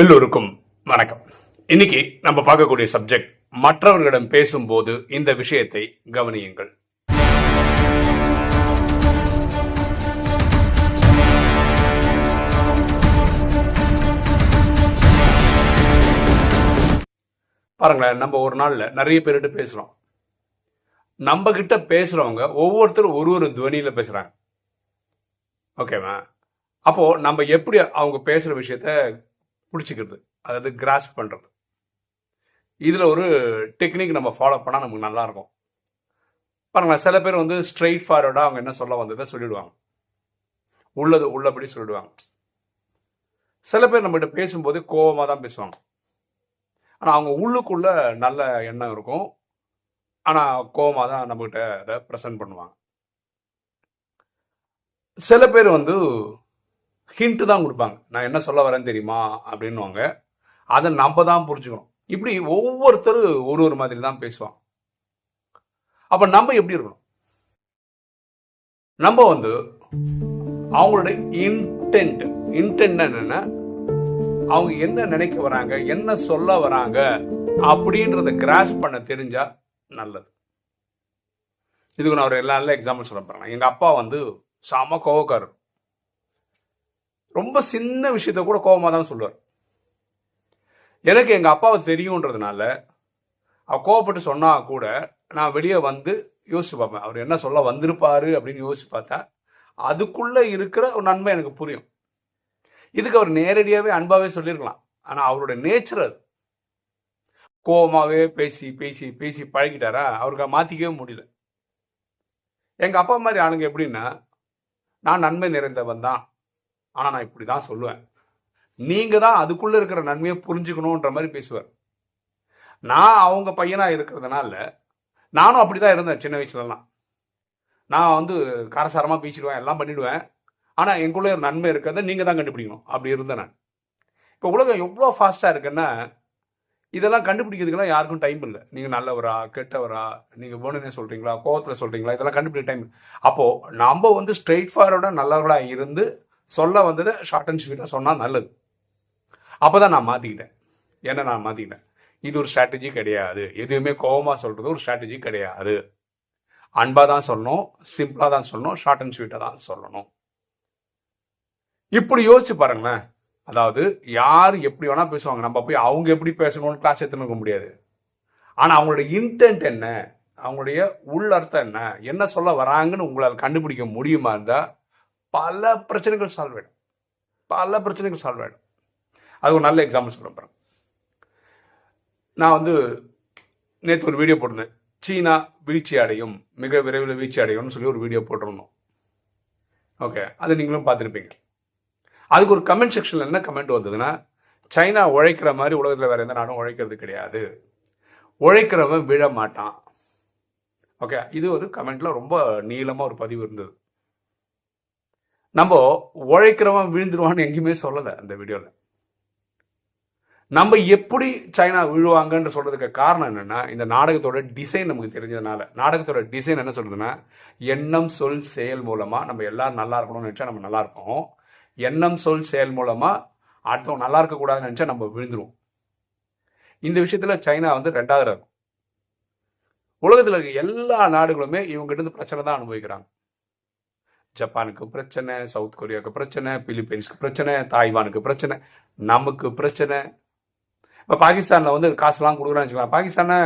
எல்லோருக்கும் வணக்கம். இன்னைக்கு நம்ம பார்க்கக்கூடிய சப்ஜெக்ட் மற்றவர்களிடம் பேசும்போது இந்த விஷயத்தை கவனியுங்கள். பாருங்களேன் நம்ம ஒரு நாள்ல நிறைய பேர்கிட்ட பேசுறோம். நம்ம கிட்ட பேசுறவங்க ஒவ்வொருத்தரும் ஒரு ஒரு துவனியில பேசுறாங்க. ஓகேவா? அப்போ நம்ம எப்படி அவங்க பேசுற விஷயத்த பிடிச்சிக்கிறது. அதாவது கிராஸ் பண்ணுறது இதில் ஒரு டெக்னிக் நம்ம ஃபாலோ பண்ணால் நமக்கு நல்லா இருக்கும் பாருங்களேன் சில பேர் வந்து ஸ்ட்ரெயிட் ஃபார்வர்டாக அவங்க என்ன சொல்ல வந்ததை சொல்லிடுவாங்க. உள்ளது உள்ளபடி சொல்லிடுவாங்க. சில பேர் நம்மகிட்ட பேசும்போது கோபமாக தான் பேசுவாங்க. ஆனால் அவங்க உள்ளுக்குள்ள நல்ல எண்ணம் இருக்கும். ஆனால் கோபமாக தான் நம்மகிட்ட அதை ப்ரெசென்ட் பண்ணுவாங்க. சில பேர் வந்து ஹிண்ட்டு தான் கொடுப்பாங்க. நான் என்ன சொல்ல வரேன்னு தெரியுமா? அப்படின்னுவாங்க. அதை நம்ம தான் புரிஞ்சுக்கணும். இப்படி ஒவ்வொருத்தரும் ஒரு ஒரு மாதிரி தான் பேசுவாங்க. அப்ப நம்ம எப்படி இருக்கணும்? நம்ம வந்து அவங்களோட இன்டென்ட் இன்டென்ட் என்னன்னா? அவங்க என்ன நினைக்க வராங்க? என்ன சொல்ல வராங்க? அப்படின்றத கிராஸ் பண்ண தெரிஞ்சா நல்லது. இதுக்கு நான் ஒரு எல்லா எக்ஸாம்பிள் சொல்ல போறேன் எங்க அப்பா வந்து செம கோவக்காரர். ரொம்ப சின்ன விஷயத்த கூட கோபமாக தான் சொல்லுவார். எனக்கு எங்கள் அப்பாவை தெரியுன்றதுனால அவ கோவப்பட்டு சொன்னா கூட நான் வெளியே வந்து யோசிச்சு பார்ப்பேன். அவர் என்ன சொல்ல வந்திருப்பாரு அப்படின்னு யோசிச்சு பார்த்தா அதுக்குள்ளே இருக்கிற ஒரு நன்மை எனக்கு புரியும். இதுக்கு அவர் நேரடியாகவே அன்பாகவே சொல்லியிருக்கலாம். ஆனால் அவரோட நேச்சர் அது. கோபமாகவே பேசி பேசி பேசி பழகிட்டாரா அவருக்கு மாற்றிக்கவே முடியல. எங்கள் அப்பா மாதிரி ஆளுங்க எப்படின்னா நான் நன்மை நிறைந்தவன் தான். ஆனால் நான் இப்படி தான் சொல்லுவேன். நீங்கள் தான் அதுக்குள்ளே இருக்கிற நன்மையை புரிஞ்சுக்கணுன்ற மாதிரி பேசுவார். நான் அவங்க பையனாக இருக்கிறதுனால நானும் அப்படி தான் இருந்தேன் சின்ன வயசுலலாம். நான் வந்து கரசாரமாக பேசிடுவேன் எல்லாம் பண்ணிடுவேன். ஆனால் எங்களுடைய ஒரு நன்மை இருக்கிறத நீங்கள் தான் கண்டுபிடிக்கணும். அப்படி இருந்தேன் நான். இப்போ உலகம் எவ்வளோ ஃபாஸ்ட்டாக இருக்குன்னா இதெல்லாம் கண்டுபிடிக்கிறதுக்குலாம் யாருக்கும் டைம் இல்லை. நீங்கள் நல்லவரா கெட்டவரா நீங்கள் வேணும்னே சொல்கிறீங்களா கோவத்தில் சொல்கிறீங்களா இதெல்லாம் கண்டுபிடிக்க டைம் அப்போது நம்ம வந்து ஸ்ட்ரெயிட் ஃபார்வர்டாக நல்லவர்களாக இருந்து சொல்ல வந்தது ஷார்ட் அண்ட் ஸ்வீட்டாக சொன்னால் நல்லது. அப்போ தான் நான் மாற்றிக்கிட்டேன் என்ன நான் மாற்றிக்கிட்டேன் இது ஒரு ஸ்ட்ராட்டஜி கிடையாது. எதுவுமே கோபமாக சொல்கிறது ஒரு ஸ்ட்ராட்டஜி கிடையாது. அன்பாக தான் சொல்லணும் சிம்பிளாக தான் சொல்லணும் ஷார்ட் அண்ட் ஸ்வீட்டாக தான் சொல்லணும். இப்படி யோசிச்சு பாருங்களேன். அதாவது யார் எப்படி வேணால் பேசுவாங்க. நம்ம போய் அவங்க எப்படி பேசணும்னு கிளாஸ் எடுத்துன்னு இருக்க முடியாது. ஆனால் அவங்களுடைய இன்டென்ட் என்ன? அவங்களுடைய உள்ளர்த்தம் என்ன? என்ன சொல்ல வராங்கன்னு உங்களால் கண்டுபிடிக்க முடியுமா இருந்தால் பல பிரச்சனைகள் சால்வ் ஆகிடும் பல பிரச்சனைகள் சால்வ் ஆகிடும் அது ஒரு நல்ல எக்ஸாம்பிள் சொல்ல போகிறேன் நான் வந்து நேற்று ஒரு வீடியோ போட்டிருந்தேன். சீனா வீழ்ச்சி அடையும் மிக விரைவில் வீழ்ச்சி அடையும்னு சொல்லி ஒரு வீடியோ போட்டிருந்தோம். ஓகே அதை நீங்களும் பார்த்துருப்பீங்க. அதுக்கு ஒரு கமெண்ட் செக்ஷனில் என்ன கமெண்ட் வந்ததுன்னா சைனா உழைக்கிற மாதிரி உலகத்தில் வேறு எந்த நாடும் உழைக்கிறது கிடையாது. உழைக்கிறவன் விழ மாட்டான். ஓகே இது ஒரு கமெண்ட்டில் ரொம்ப நீளமாக ஒரு பதிவு இருந்தது. நம்ம உழைக்கிறவன் விழுந்துருவான்னு எங்கேயுமே சொல்லலை அந்த வீடியோவில் நம்ம எப்படி சைனா விழுவாங்கன்னு சொல்றதுக்கு காரணம் என்னன்னா இந்த நாடகத்தோட டிசைன் நமக்கு தெரிஞ்சதுனால. நாடகத்தோட டிசைன் என்ன சொல்றதுன்னா எண்ணம் சொல் செயல் மூலமா நம்ம எல்லாரும் நல்லா இருக்கணும்னு நினைச்சா நம்ம நல்லா இருக்கோம் எண்ணம் சொல் செயல் மூலமா அடுத்தவங்க நல்லா இருக்க கூடாதுன்னு நினைச்சா நம்ம விழுந்துருவோம். இந்த விஷயத்துல சைனா வந்து ரெண்டாவது இருக்கும். உலகத்தில் இருக்க எல்லா நாடுகளுமே இவங்ககிட்ட இருந்து பிரச்சனை தான் அனுபவிக்கிறாங்க. ஜப்பானுக்கு பிரச்சனை சவுத் கொரியாவுக்கு பிரச்சனை பிலிப்பைன்ஸ்க்கு பிரச்சனை தாய்வானுக்கு பிரச்சனை நமக்கு பிரச்சனை. இப்போ பாகிஸ்தானில் வந்து காசுலாம் கொடுக்குறான்னு வச்சுக்கலாம் பாகிஸ்தானை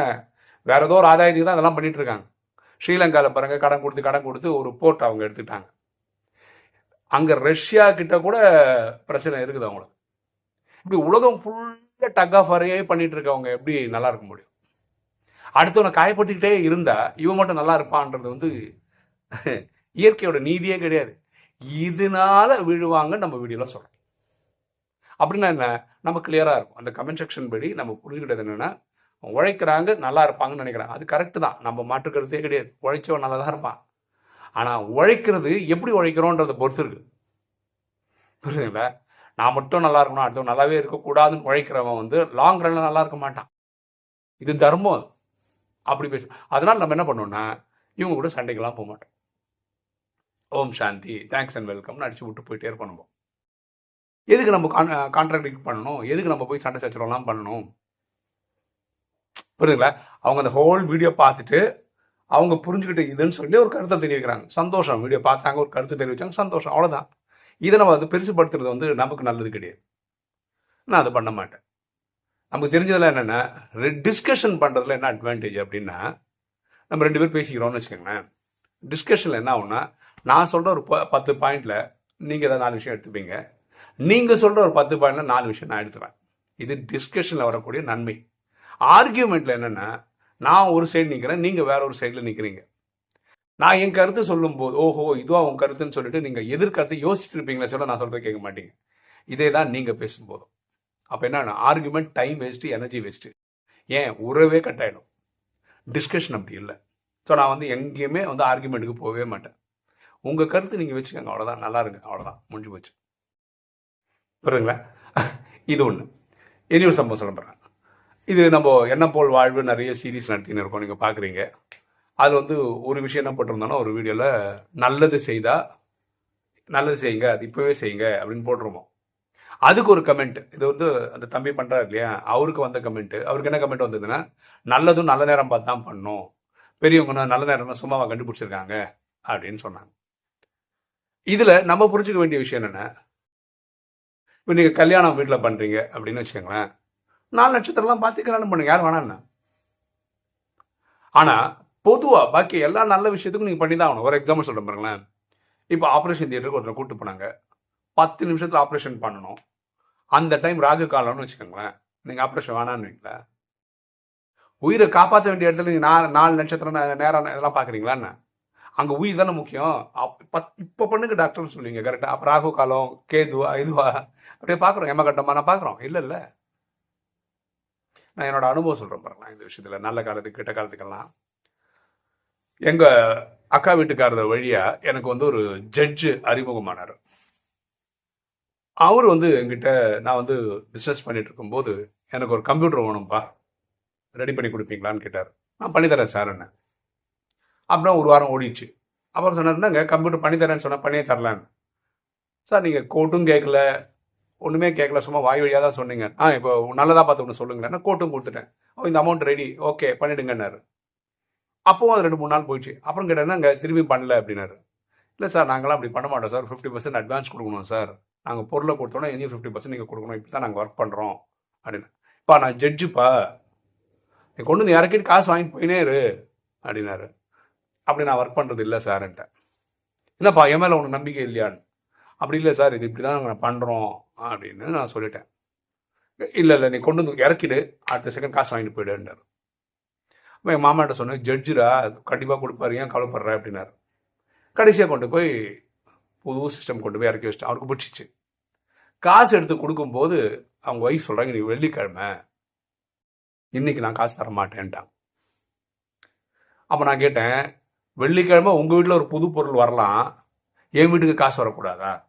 வேற ஏதோ ஒரு ஆதாயத்துக்கு தான் அதெல்லாம் பண்ணிட்டு இருக்காங்க. ஸ்ரீலங்காவில் பாருங்க கடன் கொடுத்து கடன் கொடுத்து ஒரு போர்ட் அவங்க எடுத்துட்டாங்க அங்கே ரஷ்யா கிட்ட கூட பிரச்சனை இருக்குது அவங்களுக்கு. இப்படி உலகம் ஃபுல்லாக டக் ஆஃப் வரையே பண்ணிட்டு இருக்கவங்க எப்படி நல்லா இருக்க முடியும்? அடுத்தவனை காயப்படுத்திக்கிட்டே இருந்தா இவன் மட்டும் நல்லா இருப்பான்றது வந்து இயற்கையோட நீதியே கிடையாது. இதனால விழுவாங்கன்னு நம்ம வீடியோவில் சொல்கிறோம் அப்படின்னா என்ன? நம்ம கிளியராக இருக்கும். அந்த கமெண்ட் செக்ஷன் படி நம்ம புரிஞ்சுக்கிட்டது என்னென்னா உழைக்கிறாங்க நல்லா இருப்பாங்கன்னு நினைக்கிறாங்க அது கரெக்டு தான். நம்ம மாற்றுக்கிறதே கிடையாது. உழைச்சவன் நல்லா தான் இருப்பான். ஆனால் உழைக்கிறது எப்படி உழைக்கிறோன்றதை பொறுத்து இருக்கு. புரியுதுங்களா? நான் மட்டும் நல்லா இருக்கணும் அடுத்தவன் நல்லாவே இருக்கக்கூடாதுன்னு உழைக்கிறவன் வந்து லாங் ரன்ல நல்லா இருக்க மாட்டான். இது தர்மம் அப்படி பேச. அதனால நம்ம என்ன பண்ணோம்னா இவங்க கூட சண்டைக்கெல்லாம் போக மாட்டோம். ஓம் சாந்தி. தேங்க்ஸ் அண்ட் வெல்கம்னு அடிச்சு விட்டு போயிட்டே இருப்போம் நம்ம. எதுக்கு நம்ம கான்ட்ராக்ட் பண்ணணும்? எதுக்கு நம்ம போய் சண்டை சச்சரவுலாம் பண்ணணும்? புரியுதுங்களா? அவங்க அந்த ஹோல் வீடியோ பார்த்துட்டு அவங்க புரிஞ்சுக்கிட்டு இதுன்னு சொல்லி ஒரு கருத்தை தெரிவிக்கிறாங்க. சந்தோஷம். வீடியோ பார்த்தாங்க ஒரு கருத்தை தெரிவிச்சாங்க. சந்தோஷம். அவ்வளோதான் இதை நம்ம வந்து பெருசுப்படுத்துறது வந்து நமக்கு நல்லது கிடையாது. நான் அதை பண்ண மாட்டேன். நமக்கு தெரிஞ்சதில் என்னென்னா டிஸ்கஷன் பண்ணுறதுல என்ன அட்வான்டேஜ் அப்படின்னா நம்ம ரெண்டு பேர் பேசிக்கிறோம்னு வச்சுக்கோங்களேன். டிஸ்கஷனில் என்ன ஆகும்னா நான் சொல்கிற ஒரு ப- பத்து பாயிண்டில் நீங்கள் ஏதாவது நாலு விஷயம் எடுத்துப்பீங்க. நீங்கள் சொல்கிற ஒரு பத்து பாயிண்டில் நாலு விஷயம் நான் எடுத்துவேன் இது டிஸ்கஷனில் வரக்கூடிய நன்மை. ஆர்கியூமெண்ட்டில் என்னென்னா நான் ஒரு சைடு நிற்கிறேன் நீங்கள் வேற ஒரு சைடில் நிற்கிறீங்க நான் என் கருத்து சொல்லும்போது ஓஹோ இதுவா உன் கருத்துன்னு சொல்லிட்டு நீங்கள் எதிர்கருத்தை யோசிச்சுட்டு இருப்பீங்களே சொல்ல நான் சொல்கிறத கேட்க மாட்டீங்க. இதே தான் நீங்கள் பேசும்போதும் அப்போ என்னென்ன argument time waste energy waste ஏன்? உறவே கட் ஆகிடும் டிஸ்கஷன் அப்படி இல்லை. ஸோ நான் வந்து எங்கேயுமே வந்து ஆர்குமெண்ட்டுக்கு போகவே மாட்டேன். உங்கள் கருத்து நீங்கள் வச்சுக்கோங்க. அவ்வளோதான் நல்லா இருங்க அவ்வளோதான் முடிஞ்சு போச்சு. புரியுதுங்களா? இது ஒன்று இனி ஒரு சம்பவம் சொல்ல போகிறேன் இது நம்ம என்ன போல் வாழ்வு நிறைய சீரீஸ் நடத்தின்னு இருக்கோம். நீங்கள் பார்க்குறீங்க அதில் வந்து ஒரு விஷயம் என்ன போட்டிருந்தோன்னா ஒரு வீடியோவில் நல்லது செய்தால் நல்லது செய்யுங்க. அது இப்போவே செய்யுங்க அப்படின்னு போட்டிருப்போம். அதுக்கு ஒரு கமெண்ட் இது வந்து அந்த தம்பி பண்ணுறாரு இல்லையா? அவருக்கு வந்த கமெண்ட்டு அவருக்கு என்ன கமெண்ட் வந்ததுன்னா நல்லதும் நல்ல நேரம் பார்த்து தான் பண்ணும் பெரியவங்க நல்ல நேரம் சும்மாவா கண்டுபிடிச்சிருக்காங்க அப்படின்னு சொன்னாங்க. இதில் நம்ம புரிஞ்சுக்க வேண்டிய விஷயம் என்னென்ன இப்போ நீங்கள் கல்யாணம் வீட்டில் பண்ணுறீங்க அப்படின்னு வச்சுக்கோங்களேன். நாலு நட்சத்திரம்லாம் பார்த்து கல்யாணம் பண்ணுங்க. யார் வேணாம் ஆனால் பொதுவாக பாக்கி எல்லா நல்ல விஷயத்துக்கும் நீங்கள் பண்ணி தான் ஆகணும். ஒரு எக்ஸாம்பிள் சொல்கிறேன் பாருங்களேன். இப்போ ஆப்ரேஷன் தியேட்டருக்கு ஒருத்தர் கூப்பிட்டு போனாங்க. பத்து நிமிஷத்தில் ஆப்ரேஷன் பண்ணணும். அந்த டைம் ராகு காலம்னு வச்சுக்கோங்களேன். நீங்கள் ஆப்ரேஷன் வேணான்னு உயிரை காப்பாற்ற வேண்டிய இடத்துல நீங்கள் நாலு நாலு நட்சத்திரம் நேரம் இதெல்லாம் பார்க்குறீங்களா என்ன? அங்கே உயிர் தானே முக்கியம். அப் பத் இப்போ பண்ணுங்க டாக்டர்னு சொல்லுவீங்க. கரெக்டாக அப்போ ராகு காலம் கேதுவா இதுவா? அப்படியே பார்க்குறோம் எம்ம கட்டமா? நான் பார்க்குறோம் இல்லை இல்லை. நான் என்னோட அனுபவம் சொல்கிறேன் பாருங்களேன் இந்த விஷயத்தில் நல்ல காலத்துக்கு கிட்ட காலத்துக்கெல்லாம். எங்கள் அக்கா வீட்டுக்காரர் வழியாக எனக்கு வந்து ஒரு ஜட்ஜு அறிமுகமானார். அவர் வந்து என்கிட்ட நான் வந்து பிஸ்னஸ் பண்ணிட்டு இருக்கும்போது எனக்கு ஒரு கம்ப்யூட்டர் வேணும்ப்பா ரெடி பண்ணி கொடுப்பீங்களான்னு கேட்டார். நான் பண்ணித்தரேன் சார் என்ன? அப்புறம் ஒரு வாரம் ஓடிடுச்சு. அப்புறம் சொன்னாருன்னாங்க கம்ப்யூட்டர் பண்ணித்தரேன்னு சொன்னால் பண்ணியே தரலான்னு. சார் நீங்கள் கோட்டும் கேட்கல ஒன்றுமே கேட்கல சும்மா வாய் வழியாக தான் சொன்னீங்க. ஆ இப்போ நல்லதாக பார்த்து ஒன்று சொல்லுங்களேன். நான் கோட்டும் கொடுத்துட்டேன். ஓ இந்த அமௌண்ட் ரெடி ஓகே பண்ணிடுங்கன்னாரு. அப்போவும் அது ரெண்டு மூணு நாள் போயிடுச்சு. அப்புறம் கேட்டேன்னா அங்கே திரும்பி பண்ணல அப்படின்னாரு. இல்லை சார் நாங்களாம் அப்படி பண்ண மாட்டோம் சார். ஃபிஃப்டி பர்சன்ட் அட்வான்ஸ் கொடுக்கணும் சார். நாங்கள் பொருளை கொடுத்தோன்னா இனியும் ஃபிஃப்டி பர்சன்ட் நீங்கள் கொடுக்கணும். இப்படி தான் நாங்கள் ஒர்க் பண்ணுறோம் அப்படின்னு இப்போ நான் ஜட்ஜுப்பா நீ கொண்டு வந்து இறக்கிட்டு காசு வாங்கிட்டு போயினே இரு அப்படின்னாரு. அப்படி நான் ஒர்க் பண்ணுறது இல்லை சார்ன்ட்டேன் என்னப்பா என் மேலே உனக்கு நம்பிக்கை இல்லையான்னு? அப்படி இல்லை சார் இது இப்படி தான் நாங்கள் பண்ணுறோம் அப்படின்னு நான் சொல்லிட்டேன். இல்லை இல்லை நீ கொண்டு வந்து இறக்கிடு அடுத்த செகண்ட் காசு வாங்கிட்டு போயிடுன்றார் அப்போ என் மாமாட்ட சொன்னேன் ஜட்ஜுரா கண்டிப்பாக கொடுப்பாரு ஏன் கவலைப்படுற? அப்படின்னாரு. கடைசியாக கொண்டு போய் புது சிஸ்டம் கொண்டு போய் இறக்கி வச்சிட்டேன். அவருக்கு பிடிச்சிச்சு. காசு எடுத்து கொடுக்கும்போது அவங்க ஒய்ஃப் சொல்கிறாங்க நீ வெள்ளிக்கிழமை இன்னைக்கு நான் காசு தர மாட்டேன்ட்டான் அப்போ நான் கேட்டேன் வெள்ளிக்கிழமை உங்கள் வீட்டில் ஒரு புது பொருள் வரலாம். என் வீட்டுக்கு காசு வரக்கூடாதா?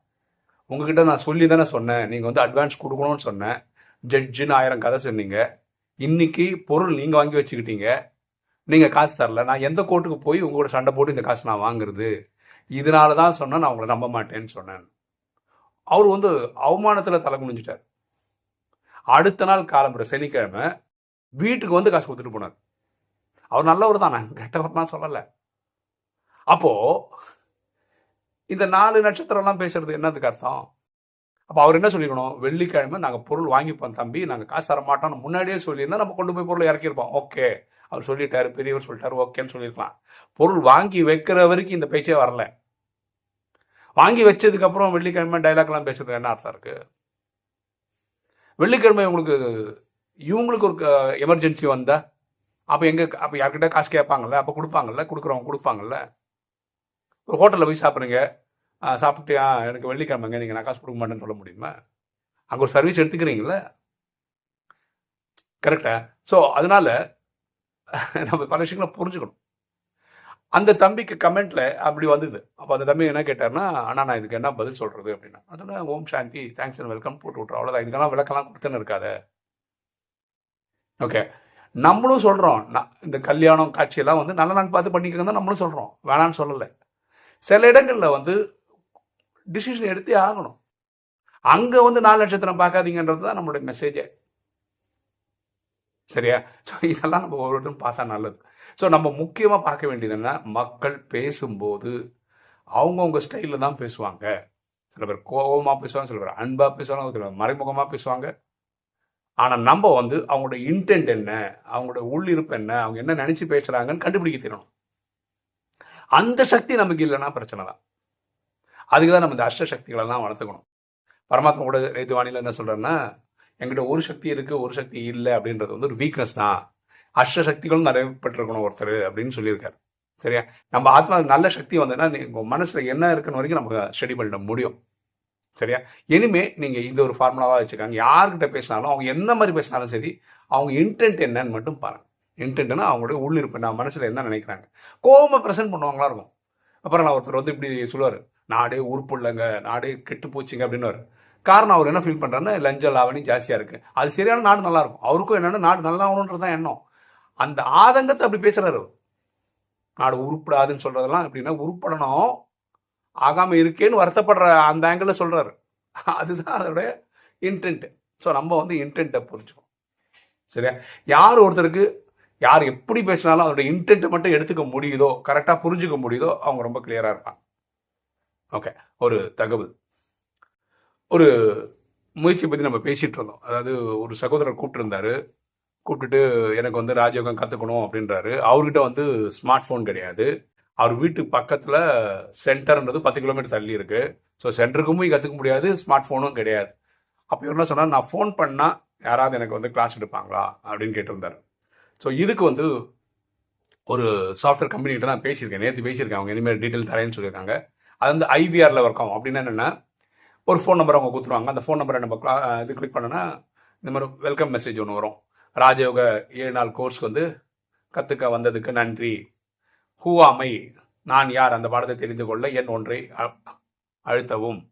உங்ககிட்ட நான் சொல்லி தானே சொன்னேன். நீங்கள் வந்து அட்வான்ஸ் கொடுக்கணும்னு சொன்னேன். ஜட்ஜுன்னு ஆயிரம் கதை சொன்னீங்க. இன்னைக்கு பொருள் நீங்கள் வாங்கி வச்சுக்கிட்டீங்க. நீங்கள் காசு தரல. நான் எந்த கோர்ட்டுக்கு போய் உங்களோட சண்டை போட்டு இந்த காசு நான் வாங்குறது? இதனால தான் சொன்னேன். நான் உங்களை நம்ப மாட்டேன்னு சொன்னேன். அவர் வந்து அவமானத்தில் தலை குனிஞ்சிட்டார். அடுத்த நாள் காலம்புற சனிக்கிழமை வீட்டுக்கு வந்து காசு கொடுத்துட்டு போனார். அவர் நல்லவர் தான். நான் கெட்டவர் சொல்லலை. அப்போ இந்த நாலு நட்சத்திரம்லாம் பேசுறது என்னதுக்கு அர்த்தம்? அப்போ அவர் என்ன சொல்லிக்கணும் வெள்ளிக்கிழமை நாங்கள் பொருள் வாங்கிப்போம் தம்பி நாங்கள் காசு தர மாட்டோம்னு முன்னாடியே சொல்லியிருந்தா நம்ம கொண்டு போய் பொருளை இறக்கியிருப்போம். ஓகே. அவர் சொல்லிட்டாரு பெரியவர் சொல்லிட்டாரு ஓகேன்னு சொல்லியிருக்கலாம். பொருள் வாங்கி வைக்கிற வரைக்கும் இந்த பேச்சே வரல. வாங்கி வச்சதுக்கப்புறம் வெள்ளிக்கிழமை டைலாக்லாம் பேசுறது என்ன அர்த்தம் இருக்கு? வெள்ளிக்கிழமை உங்களுக்கு இவங்களுக்கு ஒரு எமர்ஜென்சி வந்தா அப்போ எங்க அப்போ யார்கிட்ட காசு கேட்பாங்கல்ல? அப்போ கொடுப்பாங்கல்ல? கொடுக்குறவங்க கொடுப்பாங்கல்ல? ஒரு ஹோட்டலில் போய் சாப்பிட்றீங்க சாப்பிட்டியா எனக்கு வெள்ளிக்கிழமைங்க நீங்கள் நான் காசு கொடுக்க மாட்டேன்னு சொல்ல முடியுமா? அங்கே ஒரு சர்வீஸ் எடுத்துக்கிறீங்களா? கரெக்டா ஸோ அதனால நம்ம பல விஷயங்களை புரிஞ்சுக்கணும். அந்த தம்பிக்கு கமெண்ட்ல அப்படி வந்தது. அப்போ அந்த தம்பி என்ன கேட்டார்னா ஆனால் நான் இதுக்கு என்ன பதில் சொல்றது? அப்படின்னா அதனால Om Shanti thanks and welcome போட்டு விட்றோம் அவ்வளோதான் இதுக்கெல்லாம் விளக்கெல்லாம் கொடுத்துன்னு இருக்காத. ஓகே நம்மளும் சொல்கிறோம் நான் இந்த கல்யாணம் காட்சியெல்லாம் வந்து நல்ல நாள் பார்த்து பண்ணிக்கோங்க தான் நம்மளும் சொல்கிறோம் வேணான்னு சொல்லலை. சில இடங்களில் வந்து டிசிஷன் எடுத்தே ஆகணும். அங்கே வந்து நாலு நட்சத்திரம் பார்க்காதீங்கன்றது தான் நம்மளுடைய மெசேஜே சரியா? ஸோ இதெல்லாம் நம்ம ஒவ்வொருத்தரும் பார்த்தா நல்லது. ஸோ நம்ம முக்கியமாக பார்க்க வேண்டியது என்ன மக்கள் பேசும்போது அவங்கவுங்க ஸ்டைலில் தான் பேசுவாங்க. சில பேர் கோபமாக பேசுவாங்க சில பேர் அன்பாக பேசுவாங்க சில பேர் மறைமுகமாக பேசுவாங்க. ஆனால் நம்ம வந்து அவங்களோட இன்டென்ட் என்ன அவங்களோட உள்ளிருப்பு என்ன அவங்க என்ன நினச்சி பேசுகிறாங்கன்னு கண்டுபிடிக்க தெரியணும் அந்த சக்தி நமக்கு இல்லைன்னா பிரச்சனை தான். அதுக்கு தான் நம்ம இந்த அஷ்ட சக்திகளெல்லாம் வளர்த்துக்கணும். பரமாத்மா கூட நேத்து வாணியில் என்ன சொல்கிறேன்னா எங்கிட்ட ஒரு சக்தி இருக்குது ஒரு சக்தி இல்லை அப்படின்றது வந்து ஒரு வீக்னஸ் தான். அஷ்ட சக்திகளும் நிறைய பெற்றிருக்கணும் ஒருத்தர் அப்படின்னு சொல்லியிருக்காரு. சரியா? நம்ம ஆத்மா நல்ல சக்தி வந்ததுன்னா உங்கள் மனசில் என்ன இருக்குன்னு வரைக்கும் நம்ம ஸ்டடி பண்ணிட முடியும். சரியா? இனிமே நீங்கள் இந்த ஒரு ஃபார்முலாவாக வச்சுக்காங்க. யார்கிட்ட பேசினாலும் அவங்க என்ன மாதிரி பேசினாலும் சரி அவங்க இன்டென்ட் என்னன்னு மட்டும் பாருங்க. இன்டென்ட்னா அவங்களுடைய உள்ளிருப்பு. நான் மனசில் என்ன நினைக்கிறாங்க கோவமா ப்ரெசென்ட் பண்ணுவாங்களா இருக்கும். அப்புறம் நான் ஒருத்தர் வந்து இப்படி சொல்லுவார். நாடே உறுப்பு இல்லைங்க. நாடே கெட்டு போச்சுங்க அப்படின்னு காரணம் அவர் என்ன ஃபீல் பண்ணுறாருன்னா லஞ்ச லாவணி ஜாஸ்தியாக இருக்குது அது சரியான நாடு நல்லாயிருக்கும் அவருக்கும் என்னென்னா நாடு நல்லா ஆகணுன்றது தான் எண்ணம். அந்த ஆதங்கத்தை அப்படி பேசுகிறாரு நாடு உருப்படாதுன்னு சொல்கிறதெல்லாம் எப்படின்னா உருப்படணும். ஆகாமல் இருக்கேன்னு வருத்தப்படுற அந்த ஆங்கிளில் சொல்கிறாரு அதுதான் அதோடைய இன்டென்ட் ஸோ நம்ம வந்து இன்டென்ட்டை புரிஞ்சுக்கணும். சரியா? யார் ஒருத்தருக்கு யார் எப்படி பேசினாலும் அதோட இன்டென்ட்டை மட்டும் எடுத்துக்க முடியுதோ கரெக்டாக புரிஞ்சுக்க முடியுதோ அவங்க ரொம்ப கிளியராக இருப்பாங்க. ஓகே ஒரு தகவல். ஒரு முயற்சி பற்றி நம்ம பேசிகிட்டு இருந்தோம். அதாவது ஒரு சகோதரர் கூப்பிட்டுருந்தாரு. கூப்பிட்டுட்டு எனக்கு வந்து ராஜயோகம் கற்றுக்கணும் அப்படின்றாரு. அவர்கிட்ட வந்து ஸ்மார்ட் ஃபோன் கிடையாது. அவர் வீட்டு பக்கத்தில் சென்டர்ன்றது பத்து கிலோமீட்டர் தள்ளி இருக்குது ஸோ சென்டருக்கும் போய் கற்றுக்க முடியாது ஸ்மார்ட் ஃபோனும் கிடையாது. அப்போ என்ன சொன்னால் நான் ஃபோன் பண்ணால் யாராவது எனக்கு வந்து கிளாஸ் எடுப்பாங்களா? அப்படின்னு கேட்டிருந்தாரு. ஸோ இதுக்கு வந்து ஒரு சாஃப்ட்வேர் கம்பெனிகிட்ட நான் பேசியிருக்கேன். நேற்று பேசியிருக்கேன். அவங்க இனிமேல் டீட்டெயில் தரேன்னு சொல்லியிருக்காங்க. அது வந்து ஐவிஆரில் ஒர்க் ஆகும். அப்படின்னா என்னென்னா ஒரு ஃபோன் நம்பர் அவங்க கொடுத்துருவாங்க. அந்த ஃபோன் நம்பரை நம்ம இது கிளிக் பண்ணோன்னா இந்த மாதிரி வெல்கம் மெசேஜ் ஒன்று வரும். ராஜயோக ஏழு நாள் கோர்ஸ் வந்து கற்றுக்க வந்ததுக்கு நன்றி. ஹூவாமை நான் யார்? அந்த பாடத்தை தெரிந்து கொள்ள என் ஒன்றை அ- அழுத்தவும்.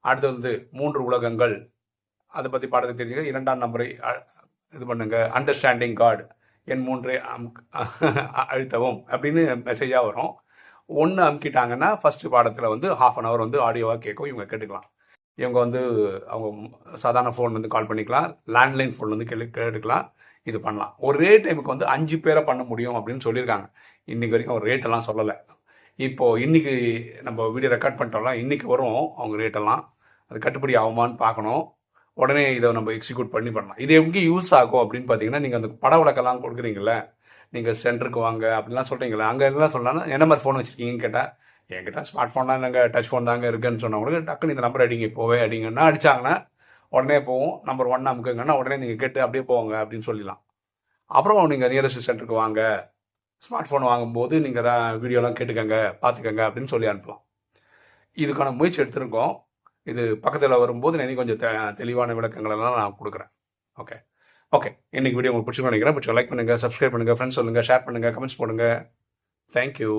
அடுத்து வந்து மூன்று உலகங்கள். அதை பற்றி பாடத்தை தெரிஞ்சுக்க இரண்டாம் நம்பரை இது பண்ணுங்க. அண்டர்ஸ்டாண்டிங் காட் எண் மூன்று அழுத்தவும் அப்படின்னு மெசேஜாக வரும். ஒன்று அமுக்கிட்டாங்கன்னா ஃபஸ்ட்டு பாடத்தில் வந்து ஹாஃப் அன் ஹவர் வந்து ஆடியோவாக கேட்கும் இவங்க கேட்டுக்கலாம். இவங்க வந்து அவங்க சாதாரண ஃபோன் வந்து கால் பண்ணிக்கலாம். லேண்ட்லைன் ஃபோன் வந்து கேட்டு கேட்டுக்கலாம். இது பண்ணலாம். ஒரே டைமுக்கு வந்து அஞ்சு பேரை பண்ண முடியும் அப்படின்னு சொல்லியிருக்காங்க. இன்னைக்கு வரைக்கும் ஒரு ரேட்டெல்லாம் சொல்லலை. இப்போது இன்னைக்கு நம்ம வீடியோ ரெக்கார்ட் பண்ணிட்டோம்னா இன்னைக்கு வரும் அவங்க ரேட்டெல்லாம் அது கட்டுப்படி ஆகுமான்னு பார்க்கணும். உடனே இதை நம்ம எக்ஸிக்யூட் பண்ணி பண்ணலாம். இது எங்கே யூஸ் ஆகும் அப்படின்னு பார்த்தீங்கன்னா நீங்கள் அந்த பட விளக்கெல்லாம் கொடுக்குறீங்கள நீங்கள் சென்டருக்கு வாங்க அப்படிலாம் சொல்கிறீங்களே அங்கே எல்லாம் சொல்லலாம் என்ன மாதிரி ஃபோன் வச்சுருக்கீங்கன்னு கேட்டால் என்கிட்ட ஸ்மார்ட் ஃபோன்லாம் நாங்கள் டச் ஃபோன் தாங்க இருக்குன்னு சொன்னவங்களுக்கு டக்குன்னு இந்த நம்பர் அடிங்க போவே அப்படிங்கன்னா அடிச்சாங்கன்னா உடனே போவோம் நம்பர் ஒன் அமுக்குங்கன்னா உடனே நீங்கள் கேட்டு அப்படியே போவாங்க அப்படின்னு சொல்லலாம் அப்புறம் நீங்கள் நியரஸ்ட் சென்டருக்கு வாங்க ஸ்மார்ட் ஃபோன் வாங்கும்போது நீங்கள் வீடியோலாம் கேட்டுக்கங்க பார்த்துக்கங்க அப்படின்னு சொல்லி அனுப்பலாம். இதுக்கான முயற்சி எடுத்திருக்கோம். இது பக்கத்தில் வரும்போது நான் இன்னும் கொஞ்சம் தெ- தெளிவான விளக்கங்களெல்லாம் நான் கொடுக்குறேன். ஓகே ஓகே இன்னைக்கு வீடியோ உங்களுக்கு பிடிச்சிருக்கோம் நினைக்கிறேன். பிடிச்சி லைக் பண்ணுங்கள் சப்ஸ்கிரைப் பண்ணுங்கள் ஃப்ரெண்ட்ஸ் சொல்லுங்க ஷேர் பண்ணுங்கள் கமெண்ட்ஸ் போடுங்க. தேங்க்யூ